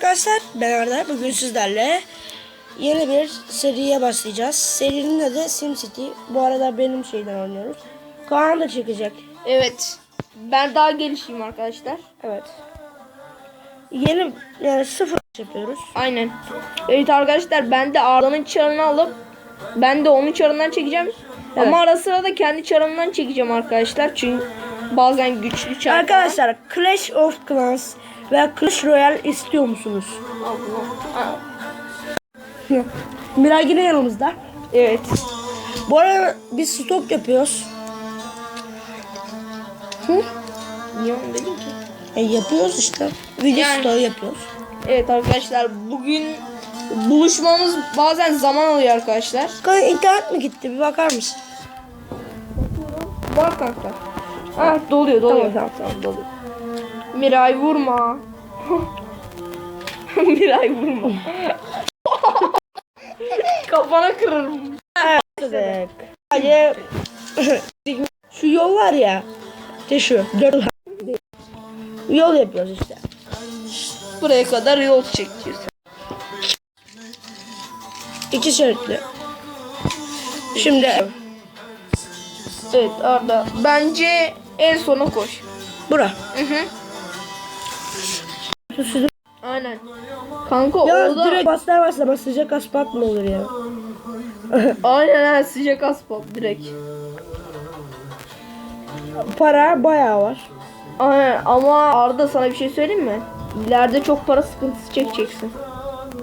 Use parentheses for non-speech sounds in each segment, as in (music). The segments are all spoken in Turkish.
arkadaşlar ben Arda. Bugün sizlerle yeni bir seriye başlayacağız. Serinin adı SimCity. Bu arada benim şeyden oynuyoruz. Kaan da çekecek. Evet. Ben daha gelişeyim arkadaşlar. Evet. Yeni yani sıfır yapıyoruz. Aynen. Evet arkadaşlar ben de Arda'nın çarını alıp ben de onun çarından çekeceğim. Evet. Ama ara sıra da kendi çarımdan çekeceğim arkadaşlar. Çünkü bazen güçlü çar. Arkadaşlar Clash of Clans ve Clash Royale istiyor musunuz? Allah. (laughs) Miray yine yanımızda. Evet. Bu arada biz stok yapıyoruz. Hı? Niye onu dedim ki? E, yapıyoruz işte. Video Yani- stoğu yapıyoruz. Evet arkadaşlar bugün buluşmamız bazen zaman alıyor arkadaşlar. Kaan internet mi gitti? Bir bakar mısın? Bak kanka. Ha doluyor doluyor. Tamam, tamam, doluyor. Miray vurma. (laughs) Miray vurma. (laughs) Kafana kırarım. Evet. Hadi. (laughs) şu yol var ya. İşte şu. Dört Yol yapıyoruz işte. Buraya kadar yol çekiyorsun. İki şeritli. Şimdi Evet Arda. Bence en sona koş. bura. Hı hı. Sizin- Aynen. Kanka Ya orada direkt baslar baslar sıcak asfalt mı olur ya? (laughs) aynen ha, sıcak asfalt direkt. Para bayağı var. Aynen ama Arda sana bir şey söyleyeyim mi? İleride çok para sıkıntısı çekeceksin.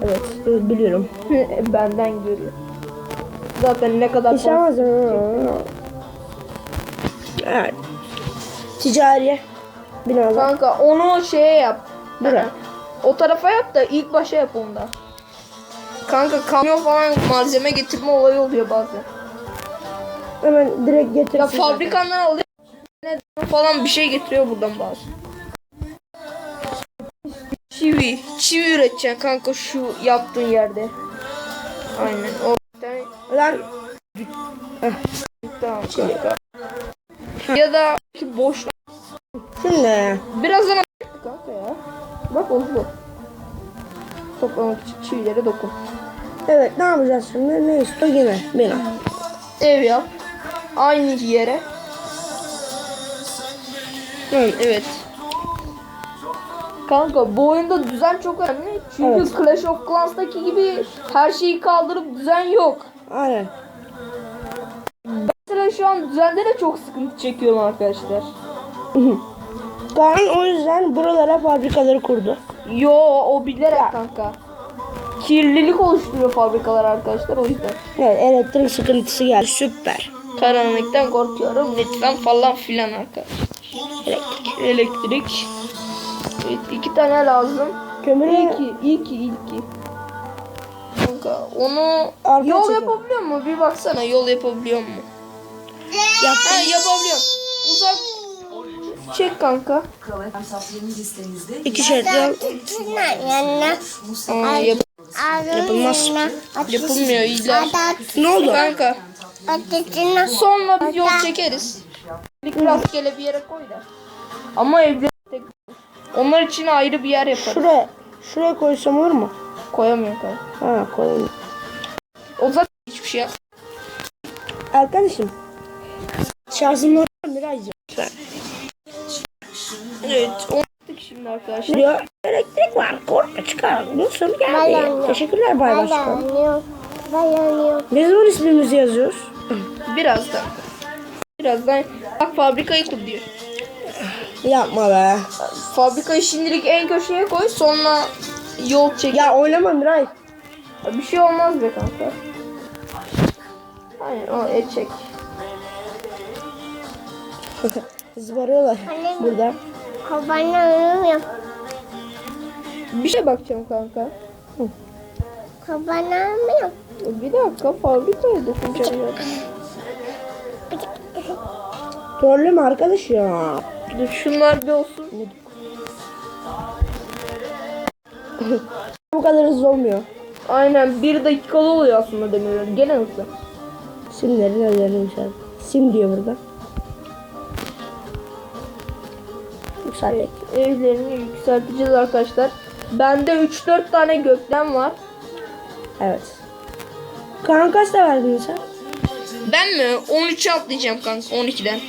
Evet biliyorum. (laughs) Benden görüyor. Zaten ne kadar olmaz. Evet. Ticari binalar. Kanka onu şeye yap. Bura. O tarafa yap da ilk başa yap onda. Kanka kamyon falan malzeme getirme olayı oluyor bazen. Hemen direkt getir. Ya fabrikandan alıyor falan bir şey getiriyor buradan bazen. Çivi. Çivi üreteceksin kanka şu yaptığın yerde. Aynen. O Lan tamam kanka. Ya da boş şimdi Birazdan kanka ya. Bak oldu. Toplamak için çivilere dokun. evet ne yapacağız şimdi? Ne istiyor yine? Bina. Ev yap. Aynı yere. Evet. Evet. Kanka bu oyunda düzen çok önemli. Çünkü Evet. Clash of Clans'taki gibi her şeyi kaldırıp düzen yok. Aynen. Mesela şu an düzende de çok sıkıntı çekiyorum arkadaşlar. Kaan o yüzden buralara fabrikaları kurdu. Yo o bilerek kanka. Kirlilik oluşturuyor fabrikalar arkadaşlar o yüzden. Evet elektrik sıkıntısı geldi. Süper. Karanlıktan korkuyorum lütfen falan filan arkadaşlar. Elektrik. Elektrik. Evet iki tane lazım. Kömürü İyi ki, iyi ki, iyi ki. Kanka onu Arka yol çekelim. yapabiliyor mu? Bir baksana yol yapabiliyor mu? Ha yaptım. yapabiliyorum. Uzak çek kanka. İki şeritli yol. Aa, yap- Yapılmaz. yapılmıyor iyiler. Ne oldu? Kanka sonra biz yol çekeriz. Bir rastgele bir yere koy da. Ama evde onlar için ayrı bir yer yaparız. Şuraya, şuraya koysam olur mu? Koyamıyor kanka. Ha koyayım. O zaten hiçbir şey yap. Arkadaşım. Şarjım var mı? Birazcık. Evet yaptık şimdi arkadaşlar. Diyor. Elektrik var. Korkma çıkar. Nasıl geldi? Teşekkürler Bay Başkan. Ne zaman ismimizi yazıyoruz? Birazdan. Birazdan bak fabrikayı kur diyor. Yapma be. Fabrikayı şimdilik en köşeye koy sonra yol çek. Ya oynama Miray. Bir şey olmaz be kanka. Aynen o et çek. (laughs) Zıbarıyorlar burada. Kabanamıyorum. Bir şey bakacağım kanka. Kabanamıyorum. Bir dakika fabrikaya dokunacağım ya. Trolleme arkadaş ya. Dur şunlar bir olsun. Bu kadar hızlı olmuyor. Aynen bir dakikalı oluyor aslında demiyorum. Gene hızlı. Simlerin ellerini yükselt. Sim diyor burada. Yükseldik. Evlerini yükselteceğiz arkadaşlar. Bende 3-4 tane gökten var. Evet. Kaan kaç da verdin sen? Ben mi? 13'e atlayacağım kanka 12'den.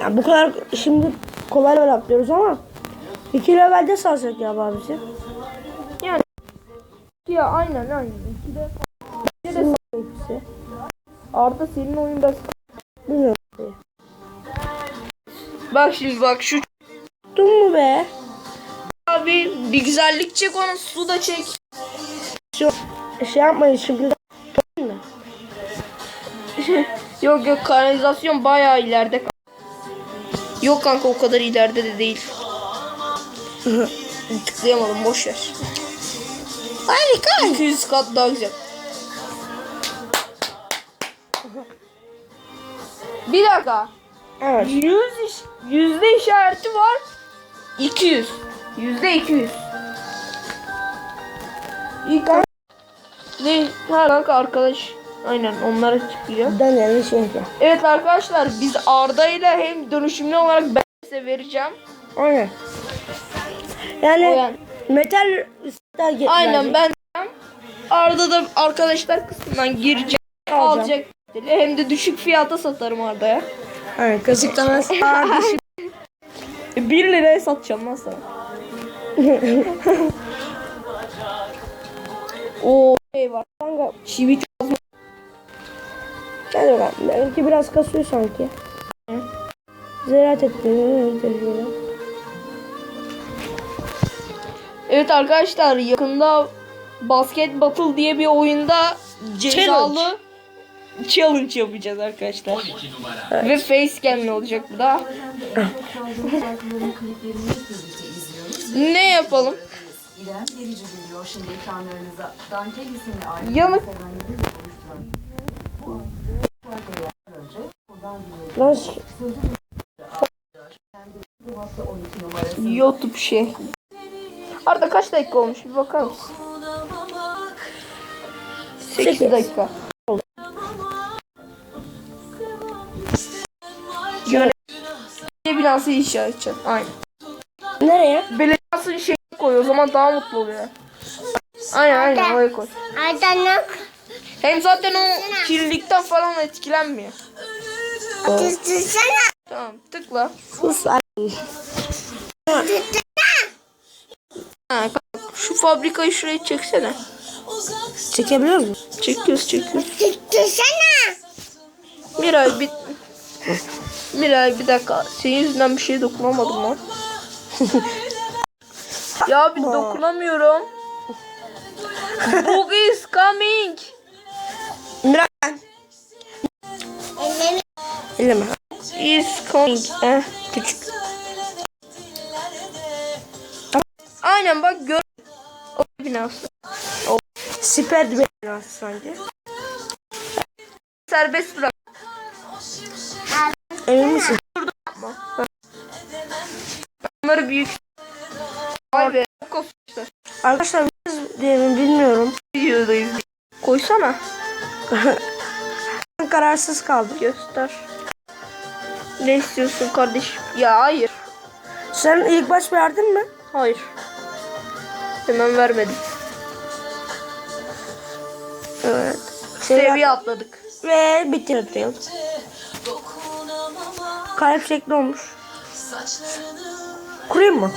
Ya bu kadar şimdi kolay level atlıyoruz ama iki levelde salsak ya abisi. Yani ya aynen aynen. 2'de İkide de. Arda senin oyun biraz Bilmiyorum. Bak şimdi bak şu Tuttun mu be? abi bir güzellik çek onu su da çek. Şu, şey yapmayın şimdi. (laughs) Yok yok kanalizasyon bayağı ileride. Yok kanka o kadar ileride de değil. (laughs) Tıklayamadım boş ver. Harika. 200 kat daha güzel. (laughs) Bir dakika. Evet. 100 iş, yüzde işareti var. 200. Yüzde 200. İlk ne? Ha kanka arkadaş. Aynen onlara çıkıyor. Şey yapıyor. Evet arkadaşlar biz Arda ile hem dönüşümlü olarak ben size vereceğim. Aynen. O Yani yani. metal ister Aynen ben Arda da arkadaşlar kısmından girecek. Alacağım. Alacak. Hem de düşük fiyata satarım Arda'ya. Aynen kazıklamaz. Aa, düşün. 1 liraya satacağım lan sana. (laughs) Oo şey var. Kanka Çivi çok hadi bakalım. Benimki biraz kasıyor sanki. Ziraat ettiğini Evet arkadaşlar yakında Basket Battle diye bir oyunda cezalı challenge, yapacağız arkadaşlar. Ve facecam'le olacak bu da. ne yapalım? Yanık sevenleri oluşturan. Bu şarkıya önce buradan dinleyelim. Lan ş- Bu hafta 12 numarası. YouTube şey. Arda kaç dakika olmuş bir bakar mısın? 8 Sekiz. dakika. Binası inşa edeceğim. Aynen. nereye? Belediyesinin şeyini koy o zaman daha mutlu oluyor. Aynen aynen oraya koy. Aydanak. Hem zaten o kirlilikten falan etkilenmiyor. Tutsana. Tamam tıkla. Sus. Ha, şu fabrikayı şuraya çeksene. Çekebiliyor musun? Çekiyoruz çekiyoruz. Tutsana. Miray bir... Miray bir dakika. Senin yüzünden bir şeye dokunamadım lan. (laughs) ya bir dokunamıyorum. (laughs) Bug is coming. Miray. Elleme. Is coming. Eh, küçük. Aynen bak gör. O binası. Siper bir binası sanki. Serbest bırak. Emin misin? Onları büyük. Vay be. Arkadaşlar biz diyelim bilmiyorum. Videodayız. Koysana. (laughs) Kararsız kaldım. Göster. Ne istiyorsun kardeşim? Ya hayır. Sen ilk baş verdin mi? Hayır. Hemen vermedim. Evet. Seviye atladık. Ve bitirdim. Kalp şekli olmuş. Kurayım mı?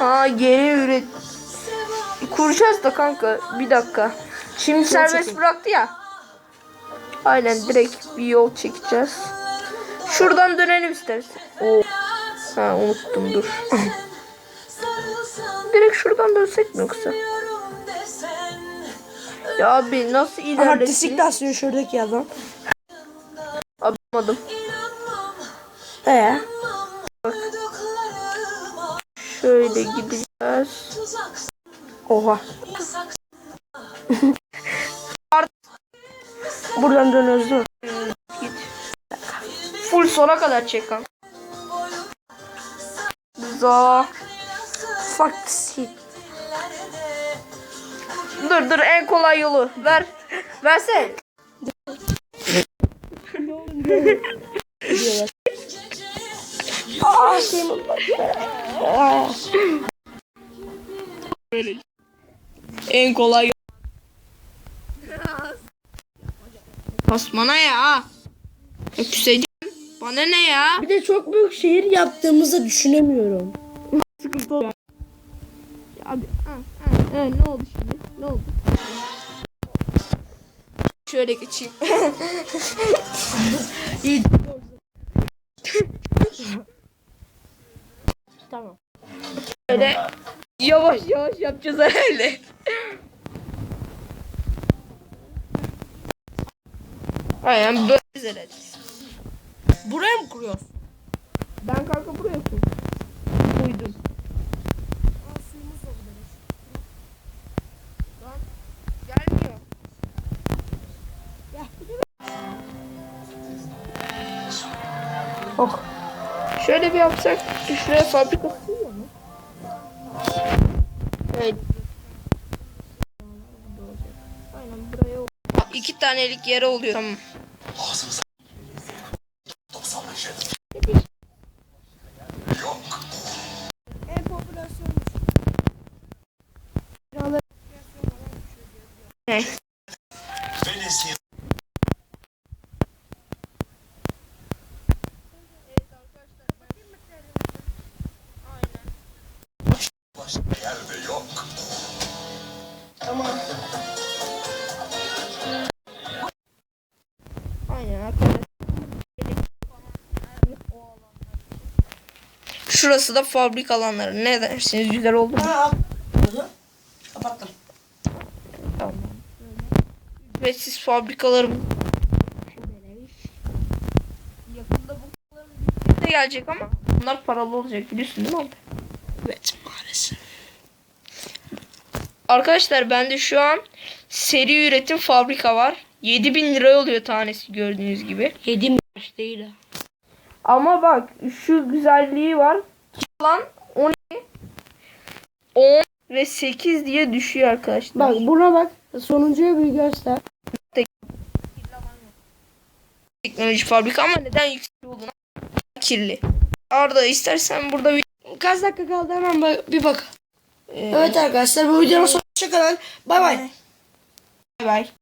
Aa yeni üret. Kuracağız da kanka. Bir dakika. Şimdi serbest çekeyim. bıraktı ya. Aynen direkt bir yol çekeceğiz. Şuradan dönelim istersen. Oo. Ha unuttum dur. (laughs) direkt şuradan dönsek mi yoksa? Ya abi nasıl Artistik ilerlesin? de asıyor şuradaki adam. Yapmadım. Ee? Şöyle gideceğiz. Oha. (laughs) Buradan dönüyoruz değil mi? Full sona kadar çek kanka. Za. Fuck shit. Dur dur en kolay yolu. Ver. Versene. Aa! başlayayım. Aa, En kolay. Basmana ya. Küseceğim. Bana ne ya? Bir de çok büyük şehir yaptığımızı düşünemiyorum. Sıkıntı oluyor. Ya abi. Ha, ha, ha, ne oldu şimdi? Ne oldu? Şöyle geçeyim. (laughs) Tamam. Öyle yavaş yavaş yapacağız herhalde. Aynen böyle herhalde. Buraya mı kuruyorsun? Ben kanka buraya koydum. Şöyle bir yapsak şuraya fabrika sığıyor mu? Evet. Aynen buraya iki tanelik yere oluyor. Tamam. Ne? Arkadaşlar. Şurası da fabrik alanları. Ne dersiniz? Güzel oldu mu? Ha, Kapattım. Tamam. Ücretsiz fabrikalarım. Yakında bunların de gelecek ama bunlar paralı olacak biliyorsun değil mi abi? Evet maalesef. Arkadaşlar bende şu an seri üretim fabrika var. 7000 lira oluyor tanesi gördüğünüz gibi. Yediğim baş değil ha. Ama bak şu güzelliği var. Lan 12 10 ve 8 diye düşüyor arkadaşlar. Bak buna bak. Sonuncuya bir göster. teknoloji fabrika ama neden yüksek olduğuna kirli. Arda istersen burada bir Kaç dakika kaldı hemen bak, bir bak. Evet arkadaşlar bu videonun sonuna kadar bay bay. Bay bay.